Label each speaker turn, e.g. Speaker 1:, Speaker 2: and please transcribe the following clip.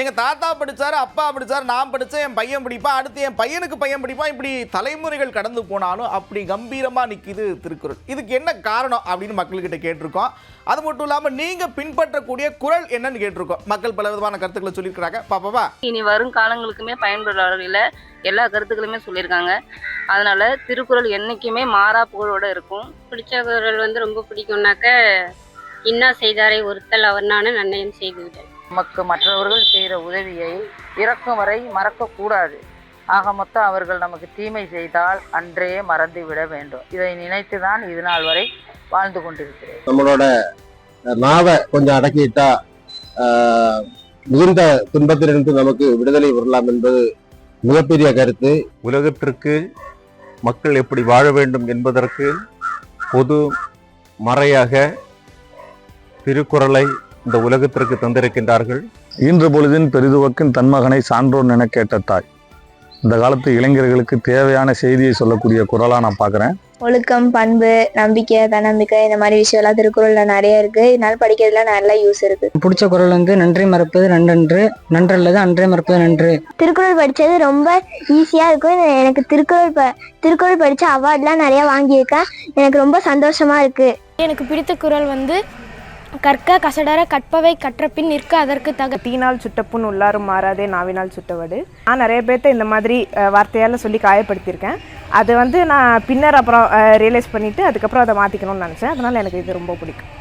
Speaker 1: எங்கள் தாத்தா படித்தார் அப்பா படித்தார் நான் படித்தேன் என் பையன் படிப்பான் அடுத்து என் பையனுக்கு பையன் படிப்பான் இப்படி தலைமுறைகள் கடந்து போனாலும் அப்படி கம்பீரமாக நிற்கிது திருக்குறள். இதுக்கு என்ன காரணம் அப்படின்னு மக்கள்கிட்ட கேட்டிருக்கோம். அது மட்டும் இல்லாமல் நீங்கள் பின்பற்றக்கூடிய குறள் என்னன்னு கேட்டிருக்கோம். மக்கள் பல விதமான கருத்துக்களை சொல்லியிருக்கிறாங்க. பாப்பாவா
Speaker 2: இனி வரும் காலங்களுக்குமே பயன்படுற எல்லா கருத்துக்களுமே சொல்லியிருக்காங்க. அதனால திருக்குறள் என்றைக்குமே மாறா புகழோட இருக்கும்.
Speaker 3: பிடிச்ச குரல் வந்து ரொம்ப பிடிக்கும்னாக்க இன்னா செய்தாரை ஒருத்தல் அவர்னான நன்னயம் செய்துவிட்டேன்.
Speaker 4: நமக்கு மற்றவர்கள் செய்கிற உதவியை இறக்கும் வரை மறக்கக்கூடாது. ஆக மொத்தம் அவர்கள் நமக்கு தீமை செய்தால் அன்றே மறந்து விட வேண்டும். இதை நினைத்து தான் இது நாள் வரை வாழ்ந்து கொண்டிருக்கிறேன்.
Speaker 5: நம்மளோட நாவை கொஞ்சம் அடக்கிட்டா மிகுந்த துன்பத்திலிருந்து நமக்கு விடுதலை பெறலாம் என்பது மிகப்பெரிய கருத்து.
Speaker 6: உலகத்திற்கு மக்கள் எப்படி வாழ வேண்டும் என்பதற்கு பொது மறையாக திருக்குறளை இந்த உலகத்திற்கு தந்திருக்கின்றார்கள்?
Speaker 7: ஈன்ற பொழுதின் பெரிதுவக்கின் தன் மகனை சான்றோர் என கேட்ட தாய். இந்த காலத்து இளைஞர்களுக்கு தேவையான செய்தியை சொல்லக்கூடிய குரலா நான் பார்க்குறேன்
Speaker 8: ஒழுக்கம் பண்பு நம்பிக்கை தன்னம்பிக்கை இந்த மாதிரி விஷயம்லாம் திருக்குறள்ல நிறைய இருக்கு. இதனால படிக்கிறதுல நல்ல யூஸ் இருக்கு.
Speaker 9: பிடிச்ச குரல் வந்து நன்றி மறப்பது நன்றன்று நன்றல்லது அன்றே மறப்பது நன்று.
Speaker 8: திருக்குறள் படிச்சது ரொம்ப ஈஸியா இருக்கும். எனக்கு திருக்குறள் ப திருக்குறள் படிச்ச அவார்ட்லாம் நிறைய வாங்கியிருக்கேன். எனக்கு ரொம்ப சந்தோஷமா இருக்கு.
Speaker 10: எனக்கு பிடித்த குறள் வந்து கற்க கசடர கற்பவை கற்றப்பின் நிற்க அதற்கு தக
Speaker 11: தீனால் சுட்டப்புண் உள்ளாரும் மாறாதே நாவினால் சுட்டவடு நான் நிறைய பேர்த்த இந்த மாதிரி வார்த்தையால் சொல்லி காயப்படுத்தியிருக்கேன். அது வந்து நான் பின்னர் அப்புறம் ரியலைஸ் பண்ணிவிட்டு அதுக்கப்புறம் அதை மாற்றிக்கணும்னு நினச்சேன். அதனால் எனக்கு இது ரொம்ப பிடிக்கும்.